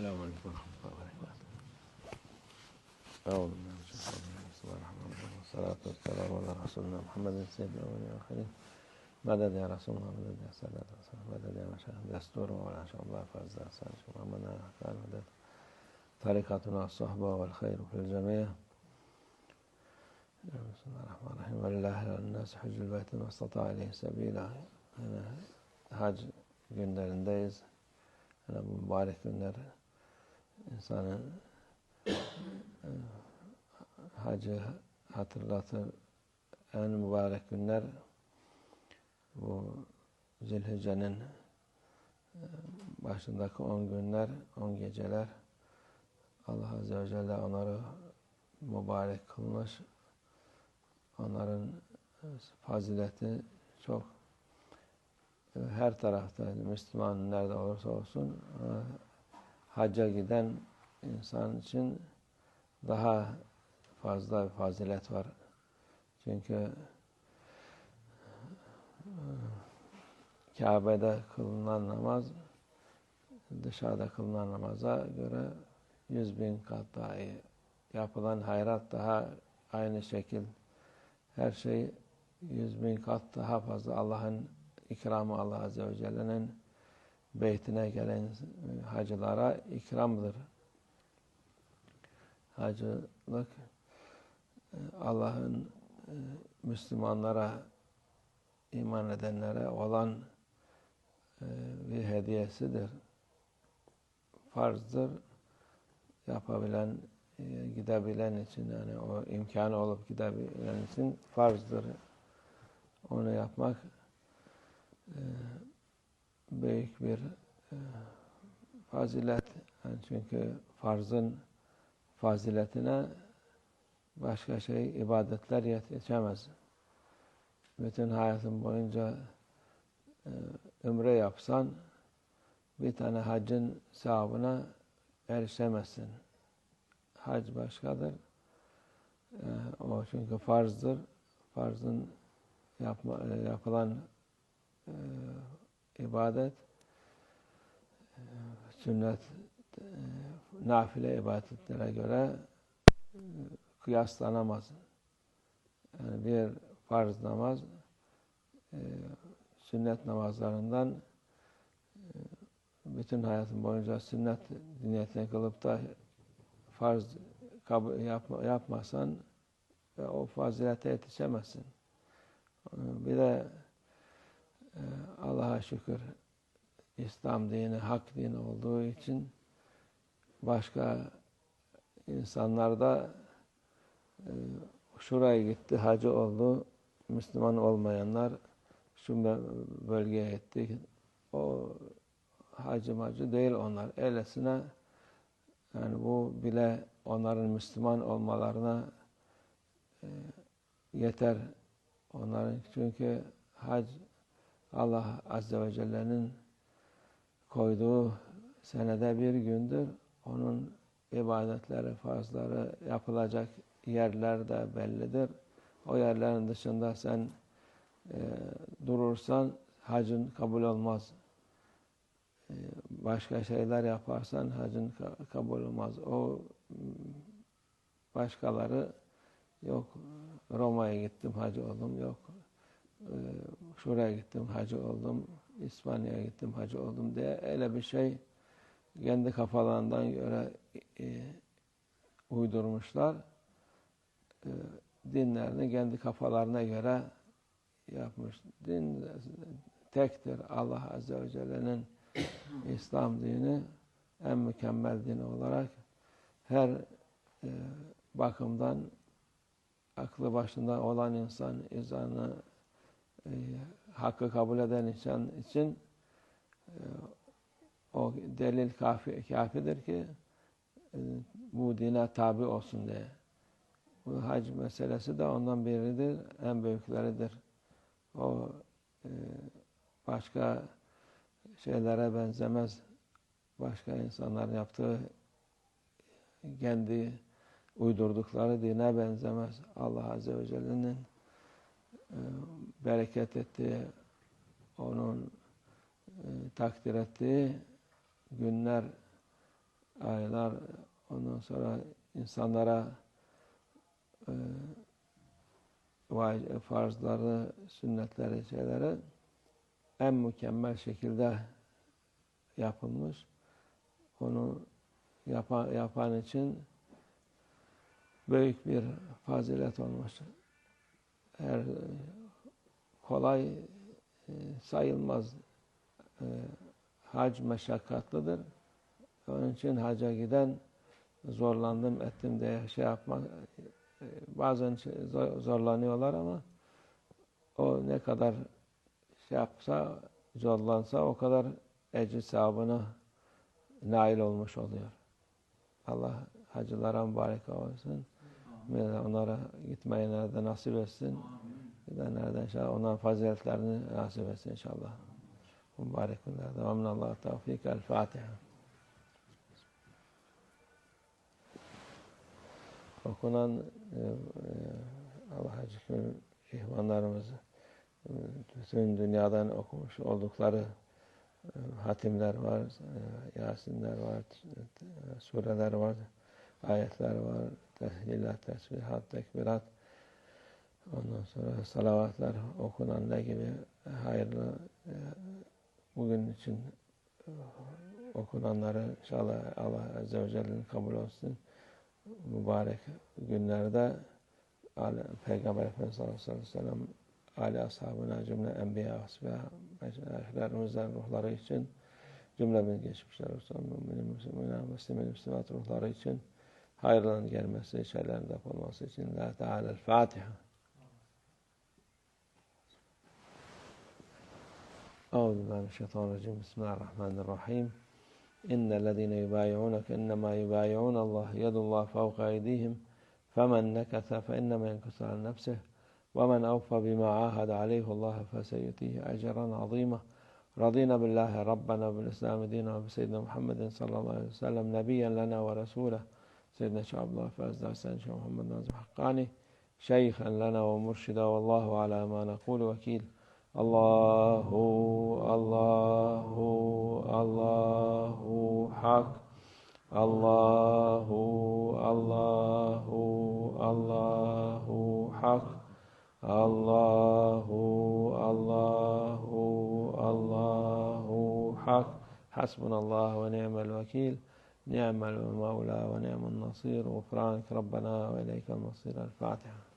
السلام عليكم ورحمة الله وبركاته. أعوذ بالله من الشيطان الرجيم. بسم الله الرحمن الرحيم. والصلاة والسلام على رسولنا محمد سيد الأولين والآخرين. مدد يا رسول الله مدد يا سادة الرسول مدد يا مشايخ دستور ولا شاء الله فاز أحسن محمد كان مدد طريقتنا الصحبة والخير في الجميع. بسم الله الرحمن الرحيم. ولله على الناس حج البيت ما استطاع إليه سبيلا. yani hac günlerindeyiz. Yani bu mübarek günler insanın e, hacı hatırlatır. En mübarek günler bu Zilhicce'nin e, başındaki on günler, on geceler Allah Azze ve Celle onları mübarek kılmış. Onların e, fazileti çok her tarafta Müslüman nerede olursa olsun hacca giden insan için daha fazla bir fazilet var. Çünkü Kabe'de kılınan namaz dışarıda kılınan namaza göre yüz bin kat daha iyi. Yapılan hayrat daha aynı şekil. Her şey yüz bin kat daha fazla Allah'ın ikramı Allah Azze ve Celle'nin beytine gelen hacılara ikramdır. Hacılık Allah'ın Müslümanlara iman edenlere olan bir hediyesidir. Farzdır. Yapabilen, gidebilen için yani o imkanı olup gidebilen için farzdır. Onu yapmak büyük bir fazilet. Yani çünkü farzın faziletine başka şey ibadetler yetişemez. Bütün hayatın boyunca ömre yapsan bir tane hacın sevabına erişemezsin. Hac başkadır. O çünkü farzdır. Farzın yapma, yapılan e, ibadet e, sünnet e, nafile ibadetlere göre e, kıyaslanamaz. Yani bir farz namaz sünnet namazlarından bütün hayatın boyunca sünnet niyetine kılıp da farz yapma, yapmasan o fazilete yetişemezsin. Bir de Allah'a şükür İslam dini hak dini olduğu için başka insanlar da e, şuraya gitti, hacı oldu. Müslüman olmayanlar şu bölgeye gitti. O hacı macı değil onlar. Öylesine yani bu bile onların Müslüman olmalarına e, yeter. Onların çünkü hac Allah Azze ve Celle'nin koyduğu senede bir gündür. Onun ibadetleri, farzları yapılacak yerler de bellidir. O yerlerin dışında sen e, durursan hacın kabul olmaz. E, başka şeyler yaparsan hacın ka kabul olmaz. O başkaları yok Roma'ya gittim hacı oldum yok ee, şuraya gittim hacı oldum, İspanya'ya gittim hacı oldum diye öyle bir şey kendi kafalarından göre e, uydurmuşlar. E, dinlerini kendi kafalarına göre yapmış. Din tektir. Allah Azze ve Celle'nin İslam dini en mükemmel din olarak her e, bakımdan aklı başında olan insan, izanı e, hakkı kabul eden insan için e, o delil kafi, kafidir ki e, bu dine tabi olsun diye. Bu hac meselesi de ondan biridir, en büyükleridir. O e, başka şeylere benzemez. Başka insanların yaptığı kendi uydurdukları dine benzemez. Allah Azze ve Celle'nin bereket ettiği, onun e, takdir ettiği günler aylar, ondan sonra insanlara e, farzları, sünnetleri, şeyleri en mükemmel şekilde yapılmış. Onu yapan, yapan için büyük bir fazilet olmuş. Her kolay e, sayılmaz. E, hac meşakkatlıdır. Onun için haca giden zorlandım ettim diye şey yapmak e, bazen şey- zor- zorlanıyorlar ama o ne kadar şey yapsa zorlansa o kadar ecri sevabına nail olmuş oluyor. Allah hacılara mübarek olsun. Ve onlara gitmeyi nerede nasip etsin. Gidenlerden inşallah onların faziletlerini nasip etsin inşallah. Mübarek günlerde. Amin Allah tevfik. El Fatiha. Okunan e, e, Allah hacı ihvanlarımız e, bütün dünyadan okumuş oldukları hatimler var, Yasinler var, sureler var, ayetler var, tehlillat, tesbihat, tekbirat, ondan sonra salavatlar okunan ne gibi hayırlı e, bugün için e, okunanları inşallah Allah Azze ve Celle'nin kabul olsun. Mübarek günlerde Peygamber Efendimiz sallallahu aleyhi ve sellem Ali ashabına cümle enbiya ve meşayihlerimizden ruhları için cümlemiz geçmişler olsun. Müminin, müslümin, müslümin, müslümat ruhları için hayırların gelmesi, şeylerin yapılması için La Teala Fatiha. أعوذ بالله من الشيطان الرجيم. بسم الله الرحمن الرحيم. إن الذين يبايعونك إنما يبايعون الله يد الله فوق أيديهم. فمن نكث فإنما ينكث على نفسه. ومن أوفى بما عاهد عليه الله فسيؤتيه أجرا عظيما. رضينا بالله ربنا وبالإسلام دينا وبسيدنا محمد صلى الله عليه وسلم نبيا لنا ورسولا سيدنا شعب الله فاز حسين شيخ محمد نازم حقاني شيخا لنا ومرشدا والله على ما نقول وكيل. الله الله الله حق. الله الله الله حق. الله الله الله حق. حسبنا الله ونعم الوكيل. نعم المولى ونعم النصير. غفرانك ربنا وإليك المصير. الفاتحة.